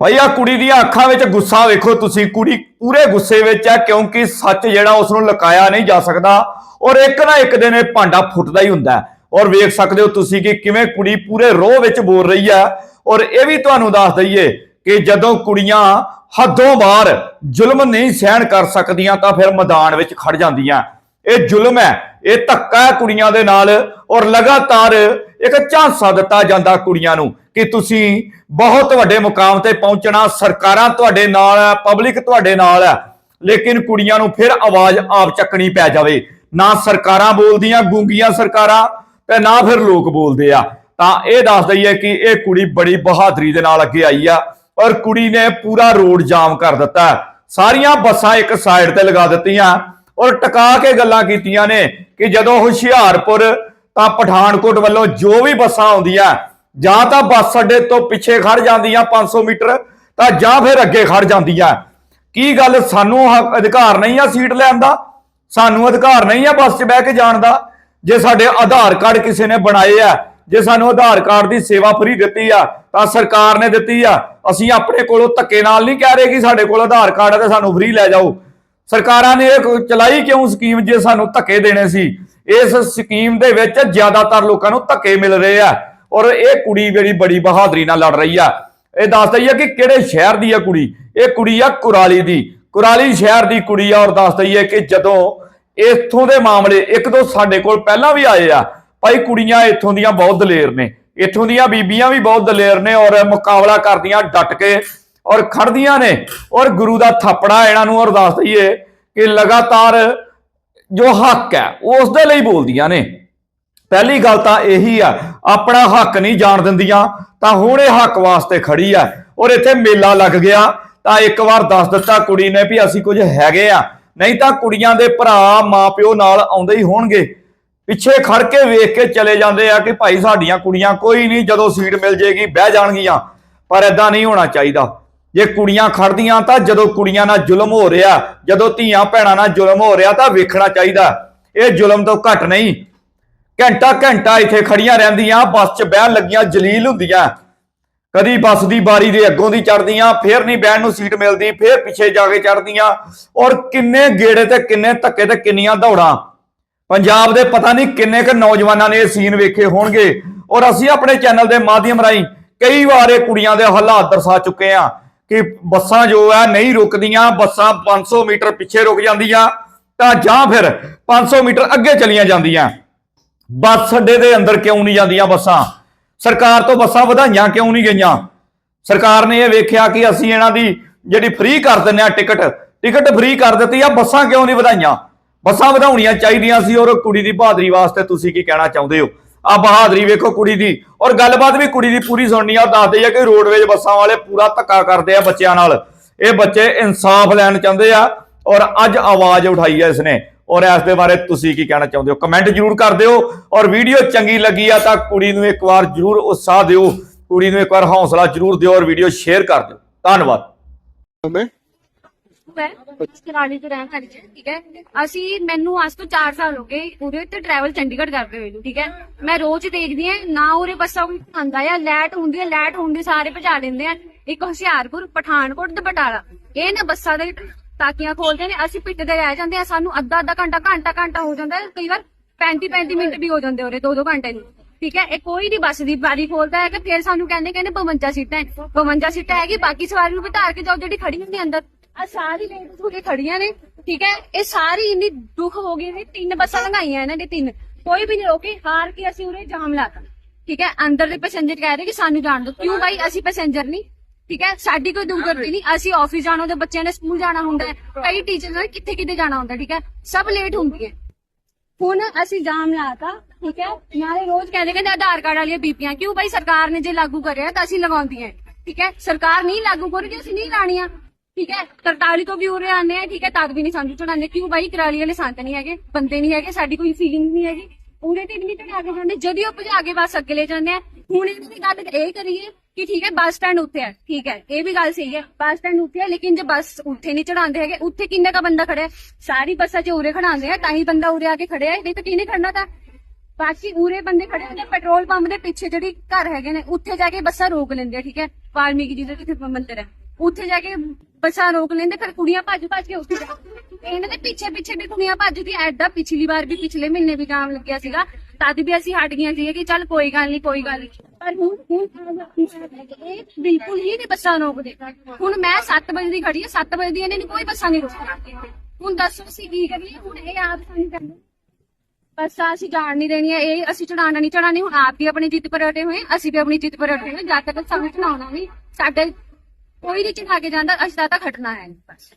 ਭਾਈ ਆ ਕੁੜੀ ਦੀਆਂ ਅੱਖਾਂ ਵਿੱਚ ਗੁੱਸਾ ਵੇਖੋ ਤੁਸੀਂ। ਕੁੜੀ ਪੂਰੇ ਗੁੱਸੇ ਵਿੱਚ ਹੈ ਕਿਉਂਕਿ ਸੱਚ ਜਿਹੜਾ ਉਸ ਨੂੰ ਲੁਕਾਇਆ ਨਹੀਂ ਜਾ ਸਕਦਾ ਔਰ ਇੱਕ ਨਾ ਇੱਕ ਦਿਨ ਇਹ ਭਾਂਡਾ ਫੁੱਟਦਾ ਹੀ ਹੁੰਦਾ ਔਰ ਵੇਖ ਸਕਦੇ ਹੋ ਤੁਸੀਂ ਕਿ ਕਿਵੇਂ ਕੁੜੀ ਪੂਰੇ ਰੋਹ ਵਿੱਚ ਬੋਲ ਰਹੀ ਹੈ। ਔਰ ਇਹ ਵੀ ਤੁਹਾਨੂੰ ਦੱਸ ਦਈਏ ਕਿ ਜਦੋਂ ਕੁੜੀਆਂ ਹੱਦੋਂ ਬਾਹਰ ਜ਼ੁਲਮ ਨਹੀਂ ਸਹਿਣ ਕਰ ਸਕਦੀਆਂ ਤਾਂ ਫਿਰ ਮੈਦਾਨ ਵਿੱਚ ਖੜ ਜਾਂਦੀਆਂ। ਇਹ ਜ਼ੁਲਮ ਹੈ। ਇਹ ਧੱਕਾ ਹੈ ਕੁੜੀਆਂ ਦੇ ਨਾਲ ਔਰ ਲਗਾਤਾਰ ਇੱਕ ਝਾਂਸਾ ਦਿੱਤਾ ਜਾਂਦਾ ਕੁੜੀਆਂ ਨੂੰ ਕਿ ਤੁਸੀਂ ਬਹੁਤ ਵੱਡੇ ਮੁਕਾਮ ਤੇ ਪਹੁੰਚਣਾ, ਸਰਕਾਰਾਂ ਤੁਹਾਡੇ ਨਾਲ ਹੈ ਪਬਲਿਕ ਤੁਹਾਡੇ ਨਾਲ ਹੈ, ਲੇਕਿਨ ਕੁੜੀਆਂ ਨੂੰ ਫਿਰ ਆਵਾਜ਼ ਆਪ ਚੱਕਣੀ ਪੈ ਜਾਵੇ। ਨਾ ਸਰਕਾਰਾਂ ਬੋਲਦੀਆਂ, ਗੂੰਗੀਆਂ ਸਰਕਾਰਾਂ ਤੇ ਨਾ ਫਿਰ ਲੋਕ ਬੋਲਦੇ ਆ। ਤਾਂ ਇਹ ਦੱਸ ਦਈਏ ਕਿ ਇਹ ਕੁੜੀ ਬੜੀ ਬਹਾਦਰੀ ਦੇ ਨਾਲ ਅੱਗੇ ਆਈ ਆ ਔਰ ਕੁੜੀ ਨੇ ਪੂਰਾ ਰੋਡ ਜਾਮ ਕਰ ਦਿੱਤਾ। ਸਾਰੀਆਂ ਬੱਸਾਂ ਇੱਕ ਸਾਈਡ ਤੇ ਲਗਾ ਦਿੱਤੀਆਂ ਔਰ ਟਕਾ ਕੇ ਗੱਲਾਂ ਕੀਤੀਆਂ ਨੇ ਕਿ ਜਦੋਂ ਹੁਸ਼ਿਆਰਪੁਰ ਤਾਂ ਪਠਾਨਕੋਟ ਵੱਲੋਂ ਜੋ ਵੀ ਬੱਸਾਂ ਆਉਂਦੀਆਂ, ਜਾਂ ਤਾਂ ਬੱਸ ਅੱਡੇ ਤੋਂ ਪਿੱਛੇ ਖੜ ਜਾਂਦੀਆਂ 500 ਮੀਟਰ, ਤਾਂ ਜਾਂ ਫਿਰ ਅੱਗੇ ਖੜ ਜਾਂਦੀਆਂ। ਕੀ ਗੱਲ ਸਾਨੂੰ ਅਧਿਕਾਰ ਨਹੀਂ ਆ ਸੀਟ ਲੈਣ ਦਾ? ਸਾਨੂੰ ਅਧਿਕਾਰ ਨਹੀਂ ਆ ਬੱਸ 'ਚ ਬਹਿ ਕੇ ਜਾਣ ਦਾ? ਜੇ ਸਾਡੇ ਆਧਾਰ ਕਾਰਡ ਕਿਸੇ ਨੇ ਬਣਾਏ ਆ, ਜੇ ਸਾਨੂੰ ਆਧਾਰ ਕਾਰਡ ਦੀ ਸੇਵਾ ਫਰੀ ਦਿੱਤੀ ਆ, ਤਾਂ ਸਰਕਾਰ ਨੇ ਦਿੱਤੀ ਆ। ਅਸੀਂ ਆਪਣੇ ਕੋਲੋਂ ਧੱਕੇ ਨਾਲ ਨਹੀਂ ਕਹਿ ਰਹੇ ਕਿ ਸਾਡੇ ਕੋਲ ਆਧਾਰ ਕਾਰਡ ਹੈ ਤੇ ਸਾਨੂੰ ਫ੍ਰੀ ਲੈ ਜਾਓ। ਸਰਕਾਰਾਂ ਨੇ ਇਹ ਚਲਾਈ ਕਿਉਂ ਸਕੀਮ ਜੇ ਸਾਨੂੰ ਧੱਕੇ ਦੇਣੇ ਸੀ? ਇਸ ਸਕੀਮ ਦੇ ਵਿੱਚ ਜ਼ਿਆਦਾਤਰ ਲੋਕਾਂ ਨੂੰ ਧੱਕੇ ਮਿਲ ਰਹੇ ਆ। ਔਰ ਇਹ ਕੁੜੀ ਜਿਹੜੀ ਬੜੀ ਬਹਾਦਰੀ ਨਾਲ ਲੜ ਰਹੀ ਆ। ਇਹ ਦੱਸ ਦਈਏ ਕਿ ਕਿਹੜੇ ਸ਼ਹਿਰ ਦੀ ਆ ਕੁੜੀ? ਇਹ ਕੁੜੀ ਆ ਕੁਰਾਲੀ ਦੀ। ਕੁਰਾਲੀ ਸ਼ਹਿਰ ਦੀ ਕੁੜੀ ਆ ਔਰ ਦੱਸ ਦਈਏ ਕਿ ਜਦੋਂ ਇੱਥੋਂ ਦੇ ਮਾਮਲੇ, ਇੱਕ ਦੋ ਸਾਡੇ ਕੋਲ ਪਹਿਲਾਂ ਵੀ ਆਏ ਆ। ਭਾਈ ਕੁੜੀਆਂ ਇੱਥੋਂ ਦੀਆਂ ਬਹੁਤ ਦਲੇਰ ਨੇ। ਇੱਥੋਂ ਦੀਆਂ ਬੀਬੀਆਂ ਵੀ ਬਹੁਤ ਦਲੇਰ ਨੇ ਔਰ ਮੁਕਾਬਲਾ ਕਰਦੀਆਂ ਡਟ ਕੇ ਔਰ ਖੜਦੀਆਂ ਨੇ। ਔਰ ਗੁਰੂ ਦਾ ਥਾਪੜਾ ਇਹਨਾਂ ਨੂੰ ਔਰ ਦੱਸ ਦਈਏ ਕਿ ਲਗਾਤਾਰ ਜੋ ਹੱਕ ਹੈ ਉਸ ਦੇ ਲਈ ਬੋਲਦੀਆਂ ਨੇ। ਪਹਿਲੀ ਗੱਲ ਤਾਂ ਇਹੀ ਆ, ਆਪਣਾ ਹੱਕ ਨਹੀਂ ਜਾਣ ਦਿੰਦੀਆਂ, ਤਾਂ ਹੁਣ ਇਹ ਹੱਕ ਵਾਸਤੇ ਖੜੀ ਆ। ਔਰ ਇੱਥੇ ਮੇਲਾ ਲੱਗ ਗਿਆ, ਤਾਂ ਇੱਕ ਵਾਰ ਦੱਸ ਦਿੱਤਾ ਕੁੜੀ ਨੇ ਵੀ ਅਸੀਂ ਕੁਝ ਹੈਗੇ ਆ। ਨਹੀਂ ਤਾਂ ਕੁੜੀਆਂ ਦੇ ਭਰਾ, ਮਾਪਿਓ ਨਾਲ ਆਉਂਦੇ ਹੀ ਹੋਣਗੇ। ਪਿੱਛੇ ਖੜ ਕੇ ਵੇਖ ਕੇ ਚਲੇ ਜਾਂਦੇ ਆ ਕਿ ਭਾਈ ਸਾਡੀਆਂ ਕੁੜੀਆਂ ਕੋਈ ਨਹੀਂ, ਜਦੋਂ ਸੀਟ ਮਿਲ ਜੇਗੀ, ਬਹਿ ਜਾਣਗੀਆਂ। ਪਰ ਐਦਾਂ ਨਹੀਂ ਹੋਣਾ ਚਾਹੀਦਾ। ਜੇ ਕੁੜੀਆਂ ਖੜਦੀਆਂ ਤਾਂ ਜਦੋਂ ਕੁੜੀਆਂ ਨਾਲ ਜ਼ੁਲਮ ਹੋ ਰਿਹਾ, ਜਦੋਂ ਧੀਆਂ ਭੈਣਾਂ ਨਾਲ ਜ਼ੁਲਮ ਹੋ ਰਿਹਾ ਤਾਂ ਵੇਖਣਾ ਚਾਹੀਦਾ। ਇਹ ਜ਼ੁਲਮ ਤੋਂ ਘੱਟ ਨਹੀਂ। ਘੰਟਾ ਘੰਟਾ ਇੱਥੇ ਖੜੀਆਂ ਰਹਿੰਦੀਆਂ, ਬੱਸ 'ਚ ਬਹਿਣ ਲੱਗੀਆਂ, ਜਲੀਲ ਹੁੰਦੀਆਂ। ਕਦੀ ਬੱਸ ਦੀ ਬਾਰੀ ਦੇ ਅੱਗੋਂ ਦੀ ਚੜਦੀਆਂ ਫੇਰ ਨਹੀਂ ਬਹਿਣ ਨੂੰ ਸੀਟ ਮਿਲਦੀ, ਫੇਰ ਪਿੱਛੇ ਜਾ ਕੇ ਚੜਦੀਆਂ ਔਰ ਕਿੰਨੇ ਗੇੜੇ ਤੇ ਕਿੰਨੇ ਧੱਕੇ ਤੇ ਕਿੰਨੀਆਂ ਦੌੜਾਂ। ਪੰਜਾਬ ਦੇ ਪਤਾ ਨਹੀਂ ਕਿੰਨੇ ਕੁ ਨੌਜਵਾਨਾਂ ਨੇ ਇਹ ਸੀਨ ਵੇਖੇ ਹੋਣਗੇ। ਔਰ ਅਸੀਂ ਆਪਣੇ ਚੈਨਲ ਦੇ ਮਾਧਿਅਮ ਰਾਹੀਂ ਕਈ ਵਾਰ ਇਹ ਕੁੜੀਆਂ ਦੇ ਹਾਲਾਤ ਦਰਸਾ ਚੁੱਕੇ ਆ ਕਿ ਬੱਸਾਂ ਜੋ ਹੈ ਨਹੀਂ ਰੁਕਦੀਆਂ, ਬੱਸਾਂ 500 ਮੀਟਰ ਪਿੱਛੇ ਰੁਕ ਜਾਂਦੀਆਂ, ਤਾਂ ਜਾਂ ਫਿਰ 500 ਮੀਟਰ ਅੱਗੇ ਚਲੀਆਂ ਜਾਂਦੀਆਂ। ਬੱਸ ਅੱਡੇ ਦੇ ਅੰਦਰ ਕਿਉਂ ਨਹੀਂ ਜਾਂਦੀਆਂ ਬੱਸਾਂ? ਸਰਕਾਰ ਤੋਂ ਬੱਸਾਂ ਵਧਾਈਆਂ ਕਿਉਂ ਨਹੀਂ ਗਈਆਂ? ਸਰਕਾਰ ਨੇ ਇਹ ਵੇਖਿਆ ਕਿ ਅਸੀਂ ਇਹਨਾਂ ਦੀ ਜਿਹੜੀ ਫ੍ਰੀ ਕਰ ਦਿੰਨੇ ਆ ਟਿਕਟ ਟਿਕਟ ਫ੍ਰੀ ਕਰ ਦਿੱਤੀ ਆ, ਬੱਸਾਂ ਕਿਉਂ ਨਹੀਂ ਵਧਾਈਆਂ? ਬੱਸਾਂ ਵਧਾਉਣੀਆਂ ਚਾਹੀਦੀਆਂ ਸੀ ਔਰ ਕੁੜੀ ਦੀ ਬਹਾਦਰੀ ਵਾਸਤੇ ਤੁਸੀਂ ਕੀ ਕਹਿਣਾ ਚਾਹੁੰਦੇ ਹੋ? ਆ ਬਹਾਦਰੀ ਵੇਖੋ ਕੁੜੀ ਦੀ। ਔਰ ਗੱਲਬਾਤ ਵੀ ਕੁੜੀ ਦੀ ਪੂਰੀ ਸੁਣਨੀ ਆ, ਉਹ ਦੱਸਦੇ ਆ ਕਿ ਰੋਡਵੇਜ ਬੱਸਾਂ ਵਾਲੇ ਪੂਰਾ ਧੱਕਾ ਕਰਦੇ ਆ ਬੱਚਿਆਂ ਨਾਲ। ਇਹ ਬੱਚੇ ਇਨਸਾਫ ਲੈਣ ਚਾਹੁੰਦੇ ਆ ਔਰ ਅੱਜ ਆਵਾਜ਼ ਉਠਾਈ ਆ ਇਸਨੇ। ਔਰ ਇਸ ਦੇ ਬਾਰੇ ਤੁਸੀਂ ਕੀ ਕਹਿਣਾ ਚਾਹੁੰਦੇ ਹੋ? ਕਮੈਂਟ ਜਰੂਰ ਕਰ ਦਿਓ। ਔਰ ਵੀਡੀਓ ਚੰਗੀ ਲੱਗੀ ਆ ਤਾਂ ਕੁੜੀ ਨੂੰ ਇੱਕ ਵਾਰ ਜਰੂਰ ਉਤਸ਼ਾਹ ਦਿਓ। ਕੁੜੀ ਨੂੰ ਇੱਕ ਵਾਰ ਹੌਸਲਾ ਜਰੂਰ ਦਿਓ ਔਰ ਵੀਡੀਓ ਸ਼ੇਅਰ ਕਰ ਦਿਓ। ਧੰਨਵਾਦ। ਮੈਂ ਹੈ ਕਰਾਲੀ ਤੋਂ ਰਹਿਣ ਵਾਲੀ ਹੈ, ਠੀਕ ਹੈ? ਅਸੀਂ, ਮੈਨੂੰ ਅੱਜ ਤੋਂ 4 ਸਾਲ ਹੋ ਗਏ ਉਰੇ ਤੇ ਟਰੈਵਲ ਚੰਡੀਗੜ੍ਹ ਕਰਦੇ ਹੋਏ ਨੂੰ, ਠੀਕ ਹੈ? ਮੈਂ ਰੋਜ਼ ਦੇਖਦੀ ਆ ਨਾ ਉਰੇ ਬੱਸਾਂ ਕੋਈ ਆਂਦਾ ਆ ਲੈਟ ਹੁੰਦੀ ਹੈ ਲੈਟ ਹੁੰਦੀ ਸਾਰੇ ਭਜਾ ਲੈਂਦੇ ਆ। ਇੱਕ ਹੁਸ਼ਿਆਰਪੁਰ, ਪਠਾਨਕੋਟ ਤੇ ਬਟਾਲਾ। ਇਹ ਨਾ ਬੱਸਾਂ ਦੇ ਤਾਕੀਆਂ ਖੋਲਦੇ ਨੇ, ਅਸੀਂ ਪਿੱਟ ਦੇ ਰਹਿ ਜਾਂਦੇ ਆ, ਸਾਨੂੰ ਅੱਧਾ ਅੱਧਾ ਘੰਟਾ ਘੰਟਾ ਘੰਟਾ ਹੋ ਜਾਂਦਾ, ਕਈ ਵਾਰ 35 35 ਮਿੰਟ ਵੀ ਹੋ ਜਾਂਦੇ ਉਰੇ ਦੋ ਦੋ ਘੰਟੇ ਨੂੰ, ਠੀਕ ਹੈ? ਇਹ ਕੋਈ ਨਹੀਂ ਬੱਸ ਦੀ ਬਾਰੀ ਖੋਲਦਾ ਹੈ ਕਿ ਫਿਰ ਸਾਨੂੰ ਕਹਿੰਦੇ ਕਹਿੰਦੇ 52 ਸੀਟਾਂ ਹੈ। 52 ਸੀਟਾਂ ਹੈਗੀ, ਬਾਕੀ ਸਵਾਰੀ ਨੂੰ ਬਿਠਾ ਕੇ ਜਾਓ, ਜਿਹੜੀ ਖੜੀ ਹੁੰਦੀ ਅੰਦਰ। ਆ ਸਾਰੀ ਲੇਡੀਜ਼ ਹੋ ਕੇ ਖੜੀਆਂ ਨੇ, ਠੀਕ ਹੈ? ਇਹ ਸਾਰੀ ਇੰਨੀ ਦੁੱਖ ਹੋ ਗਈ ਨੇ ਤਿੰਨ ਬੱਸਾਂ ਲੰਘਾਈਆਂ ਇਹਨਾਂ ਦੇ ਤਿੰਨ। ਕੋਈ ਵੀ ਨਹੀਂ ਰੋਕੀ, ਹਾਰ ਕੇ ਅਸੀਂ ਉਰੇ ਜਾਮ ਲਾਤਾ, ਠੀਕ ਹੈ? ਅੰਦਰ ਦੇ ਪੈਸੇਂਜਰ ਕਹਿ ਰਹੇ ਕਿ ਸਾਨੂੰ ਜਾਣ ਦਿਓ। ਕਿਉਂ ਭਾਈ ਅਸੀਂ ਪੈਸੇਂਜਰ ਨਹੀਂ, ਠੀਕ ਹੈ? ਸਾਡੀ ਕੋਈ ਦੁਰਗਤੀ ਨਹੀਂ। ਅਸੀਂ ਆਫਿਸ ਜਾਣਾ ਹੁੰਦਾ, ਬੱਚਿਆਂ ਨੇ ਸਕੂਲ ਜਾਣਾ ਹੁੰਦਾ, ਕਈ ਟੀਚਰ ਨੇ ਕਿੱਥੇ ਕਿੱਥੇ ਜਾਣਾ ਹੁੰਦਾ, ਠੀਕ ਹੈ? ਸਭ ਲੇਟ ਹੁੰਦੀ ਹੈ। ਹੁਣ ਅਸੀਂ ਜਾਮ ਲਾਤਾ, ਠੀਕ ਹੈ? ਨਾਲੇ ਰੋਜ਼ ਕਹਿੰਦੇ ਕਹਿੰਦੇ ਆਧਾਰ ਕਾਰਡ ਵਾਲੀਆਂ ਬੀਪੀਆਂ ਕਿਉਂ ਭਾਈ ਸਰਕਾਰ ਨੇ ਜੇ ਲਾਗੂ ਕਰਿਆ ਤਾਂ ਅਸੀਂ ਲਗਾਉਂਦੀਆਂ, ਠੀਕ ਹੈ? ਸਰਕਾਰ ਨਹੀਂ ਲਾਗੂ ਕਰੇਗੀ ਅਸੀਂ ਨਹੀਂ ਲਾਣੀਆਂ। ਠੀਕ ਹੈ? ਤਰਤਾਲੀ ਤੋਂ ਵੀ ਉਰੇ ਆਨੇ ਆ ਠੀਕ ਹੈ? ਤਦ ਵੀ ਨਹੀਂ ਸਾਨੂੰ ਚੜਾਉਂਦੇ ਕਿਉਂ ਬਾਈ? ਕਰਾਲੀ ਵਾਲੇ ਸੰਤ ਨਹੀਂ ਹੈਗੇ ਬੰਦੇ ਨਹੀਂ ਹੈਗੇ ਸਾਡੀ ਕੋਈ ਫੀਲਿੰਗ ਨਹੀਂ ਹੈਗੀ। ਉਰੇ ਤੇ ਨਹੀਂ ਚੜਾ ਕੇ ਜਾਂਦੇ ਜਦੋਂ ਉਹ ਭਜਾ ਕੇ ਬਸ ਅੱਗੇ ਲੈ ਜਾਂਦੇ ਆ। ਹੁਣ ਇਹ ਵੀ ਗੱਲ ਇਹ ਕਰੀਏ ਕਿ ਠੀਕ ਹੈ ਬੱਸ ਸਟੈਂਡ ਉੱਥੇ ਹੈ ਠੀਕ ਹੈ? ਇਹ ਵੀ ਗੱਲ ਸਹੀ ਹੈ ਬੱਸ ਸਟੈਂਡ ਉੱਥੇ ਹੈ ਲੇਕਿਨ ਜੇ ਬੱਸ ਉੱਥੇ ਨਹੀਂ ਚੜਾਉਂਦੇ ਹੈਗੇ ਉੱਥੇ ਕਿੰਨੇ ਦਾ ਬੰਦਾ ਖੜਿਆ ਹੈ? ਸਾਰੀ ਬੱਸਾਂ 'ਚ ਉਰੇ ਖੜਾਉਂਦੇ ਆ ਤਾਂ ਹੀ ਬੰਦਾ ਉਰੇ ਆ ਕੇ ਖੜਿਆ ਹੈ, ਨਹੀਂ ਤਾਂ ਕਿਹਨੇ ਖੜਨਾ ਤਾਂ? ਬਾਕੀ ਉਰੇ ਬੰਦੇ ਖੜੇ ਹੁੰਦੇ ਆ, ਪੈਟਰੋਲ ਪੰਪ ਦੇ ਪਿੱਛੇ ਜਿਹੜੀ ਘਰ ਹੈਗੇ ਨੇ ਉੱਥੇ ਜਾ ਕੇ ਬੱਸਾਂ ਰੋਕ ਲੈਂਦੇ ਆ ਠੀਕ ਹੈ? ਵਾਲਮੀਕੀ ਜੀ ਦਾ ਜਿੱਥੇ ਮੰਦਿਰ ਹੈ। ਉੱਥੇ ਜਾ ਕੇ ਬੱਸਾਂ ਰੋਕ ਲੈਂਦੇ, ਫਿਰ ਕੁੜੀਆਂ ਭੱਜ ਭੱਜ ਕੇ ਉੱਥੇ ਜਾ ਇਹਨਾਂ ਦੇ ਪਿੱਛੇ ਪਿੱਛੇ ਵੀ ਕੁੜੀਆਂ ਭੱਜਦੀ, ਐਡਾ ਪਿਛਲੀ ਵਾਰ ਵੀ ਪਿਛਲੇ ਮਹੀਨੇ ਵੀ ਜਾਮ ਲੱਗਿਆ ਸੀਗਾ। ਤਦ ਵੀ ਅਸੀਂ ਹਟ ਗਈਆਂ ਸੀ ਕਿ ਚੱਲ ਕੋਈ ਗੱਲ ਨਹੀਂ ਕੋਈ ਗੱਲ ਨਹੀਂ ਪਰ ਹੁਣ ਹੁਣ ਇਹ ਬਿਲਕੁਲ ਹੀ ਨਹੀਂ ਬੱਸਾਂ ਰੋਕਦੇ। ਹੁਣ ਮੈਂ 7 ਵਜੇ ਦੀ ਖੜੀ ਹਾਂ 7 ਵਜੇ ਦੀ ਇਹਨਾਂ ਨੇ ਕੋਈ ਬੱਸਾਂ ਨਹੀਂ ਰੋਕੀਆਂ। ਹੁਣ ਦੱਸੋ ਅਸੀਂ ਕੀ ਕਰੀਏ? ਹੁਣ ਇਹ ਆਪ ਸਾਨੂੰ ਕਹਿੰਦੇ ਬੱਸਾਂ ਅਸੀਂ ਜਾਣ ਨਹੀਂ ਦੇਣੀਆਂ, ਇਹ ਅਸੀਂ ਚੜਾਉਣਾ ਨਹੀਂ ਚੜਾਣੀ ਹੁਣ ਆਪ ਵੀ ਆਪਣੀ ਜਿੱਤ ਪਰ ਅੜੇ ਹੋਏ, ਅਸੀਂ ਵੀ ਆਪਣੀ ਜਿੱਤ ਪਰ ਅੜੇ ਹੋਏ, ਜਦ ਤੱਕ ਸਾਨੂੰ ਚੜਾਉਣਾ ਨਹੀਂ ਸਾਡੇ ਕੋਈ ਨਹੀਂ ਚੜਾ ਕੇ ਜਾਂਦਾ ਅਸੀਂ ਤਾਂ ਤਾਂ ਖਟਣਾ ਹੈ। ਬਸ